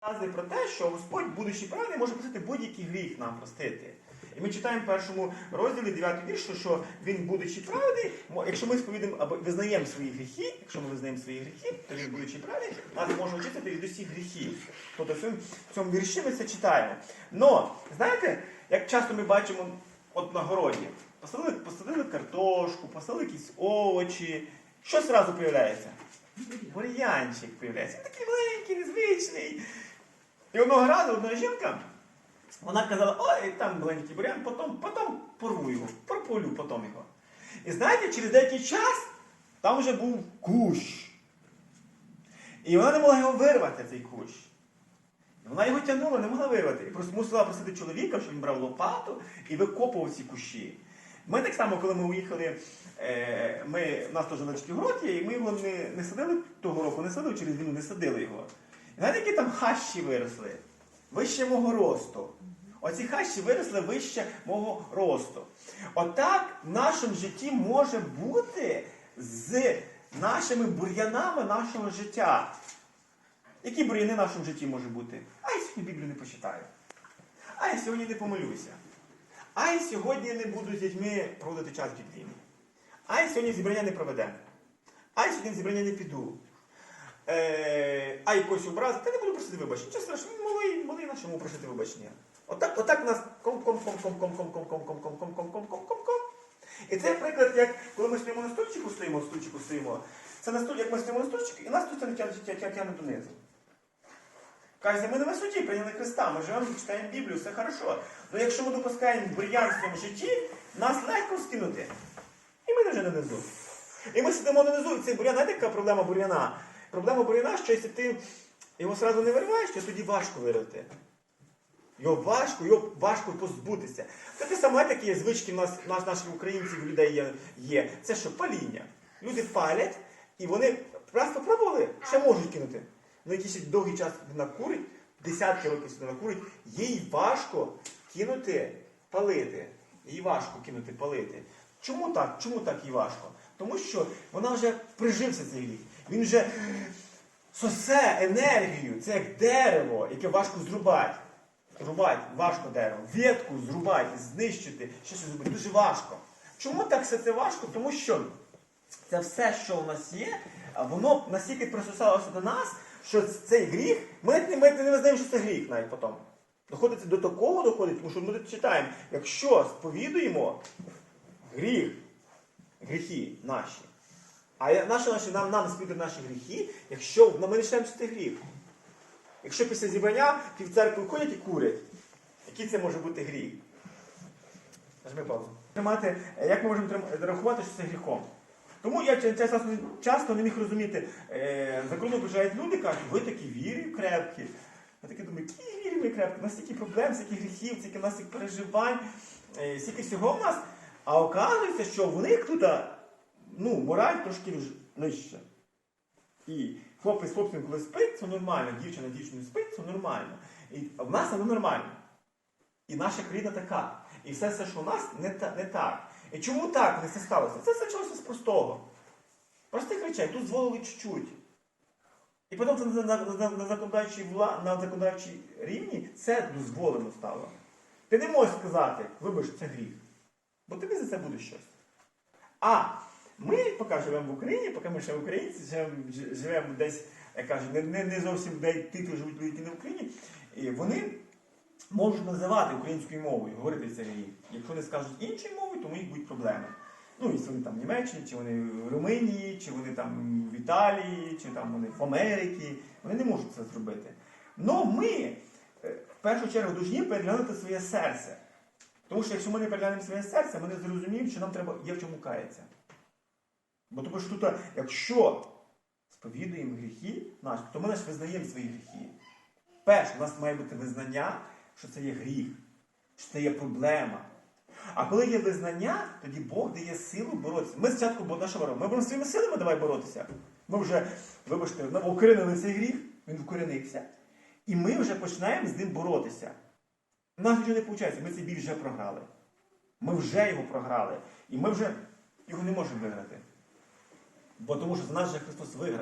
Показує про те, що Господь, будучи правий, може простити будь-який гріх нам простити. І ми читаємо в першому розділі 9 віршу, що він, будучи правий, якщо ми сповідаємо або визнаємо свої гріхи, якщо ми визнаємо свої гріхи, то він, будучи правий, нас може очистити від усіх гріхів. Тобто в цьому, вірші ми це читаємо. Но, знаєте, як часто ми бачимо от на городі, посадили, посадили картошку, посадили якісь овочі, що зразу з'являється? Бур'янчик появляється. Він такий маленький, незвичний. І одного разу одна жінка, вона казала, ой, там маленький бур'ян, потім, потім порву його, прополю потім його. І знаєте, через деякий час там вже був кущ. І вона не могла його вирвати, цей кущ. І вона його тягнула, не могла вирвати. І просто мусила просити чоловіка, щоб він брав лопату і викопував ці кущі. Ми так само, коли ми уїхали, е, ми, у нас теж невеличкий город є, і ми його не, не садили того року, не садили через війну, не садили його. І знаєте, які там хащі виросли? Вище мого росту. Оці хащі виросли вище мого росту. Отак в нашому житті може бути з нашими бур'янами нашого життя. Які бур'яни в нашому житті може бути? А я сьогодні Біблію не почитаю. А я сьогодні не помилюся. А я сьогодні не буду з дітьми проводити час біблійний. А я сьогодні зібрання не проведемо. А я сьогодні зібрання не піду. Е, а якось образ, та не буду просити вибачення. Нічого страшного, він малий, малий на чому просити вибачення. Отак, отак у нас ком ком ком ком ком ком ком ком ком ком ком ком ком ком ком ком І це приклад, як коли ми стоїмо на стульчику, стоїмо, стульчику стоїмо. Це на стуль, як ми стоїмо на стульчику, і нас тут тягне донизу. Каже, ми на висоті прийняли Христа, ми живемо, читаємо Біблію, все хорошо. Але якщо ми допускаємо бур'ян в житті, нас легко скинути. І ми вже нанизу. І ми сидимо нанизу, і цей бур'ян, знаєте, яка проблема бур'яна? Проблема бур'яна, що якщо ти його одразу не вириваєш, то тоді важко вирвати. Його важко, його важко позбутися. Це те саме такі звички в нас, в нас наших українців, людей є, є. Це що паління. Люди палять, і вони раз попробували, ще можуть кинути. Ну якийсь довгий час вона курить, десятки років вона курить, їй важко кинути палити. Їй важко кинути палити. Чому так? Чому так їй важко? Тому що вона вже прижився цей гріх. Він вже сосе енергію. Це як дерево, яке важко зрубати. Рубати важко дерево, ветку зрубати, знищити, що щось зробити. Дуже важко. Чому так все це важко? Тому що це все, що у нас є, воно настільки присосалося до нас, що цей гріх, ми ми не визнаємо, що це гріх навіть потім. Доходить до такого доходить, тому що ми тут читаємо, якщо сповідуємо гріх, гріхи наші, а наші, наші, нам, нам сповідують наші гріхи, якщо ми не починаємо чити гріх. Якщо після зібрання пів церкви ходять і курять, який це може бути гріх? Нажми паузу. Як ми можемо рахувати, що це гріхом? Тому я ча- часто, не міг розуміти, е, за кордоном приїжджають люди, кажуть, ви такі вірі крепкі. Я таки думаю, які вірі ми крепкі, у нас стільки проблем, стільки гріхів, стільки в нас стільки переживань, е, стільки всього в нас. А оказується, що в них тут ну, мораль трошки нижча. І хлопець з хлопцем, коли спить, це нормально, дівчина дівчиною спить, це нормально. І в нас воно нормально. І наша країна така. І все, все що у нас, не, та, не так. І чому так не це сталося? Це почалося з простого. Простих речей, тут дозволили чуть-чуть. І потім це на, на, на, законодавчій вла, на законодавчій рівні це дозволено стало. Ти не можеш сказати, вибач, це гріх. Бо тобі за це буде щось. А ми, поки живемо в Україні, поки ми ще українці, живемо, десь, я кажу, не, не, не зовсім де ті, хто живуть люди, не в Україні, і вони можуть називати українською мовою, говорити це гріх. Якщо не скажуть іншою мовою, то у них будуть проблеми. Ну, якщо вони там в Німеччині, чи вони в Румунії, чи вони там в Італії, чи там вони в Америці, вони не можуть це зробити. Но ми е, в першу чергу повинні переглянути своє серце. Тому що якщо ми не переглянемо своє серце, ми не зрозуміємо, що нам треба є в чому каятися. Бо тому що тут, якщо сповідуємо гріхи то ми лише визнаємо свої гріхи. Перше, у нас має бути визнання, що це є гріх, що це є проблема. А коли є визнання, тоді Бог дає силу боротися. Ми спочатку бо на що робимо? Ми будемо своїми силами давай боротися. Ми вже, вибачте, укорінили цей гріх, він вкорінився. І ми вже починаємо з ним боротися. У нас нічого не виходить, ми цей бій вже програли. Ми вже його програли. І ми вже його не можемо виграти. Бо тому що за нас же Христос виграв.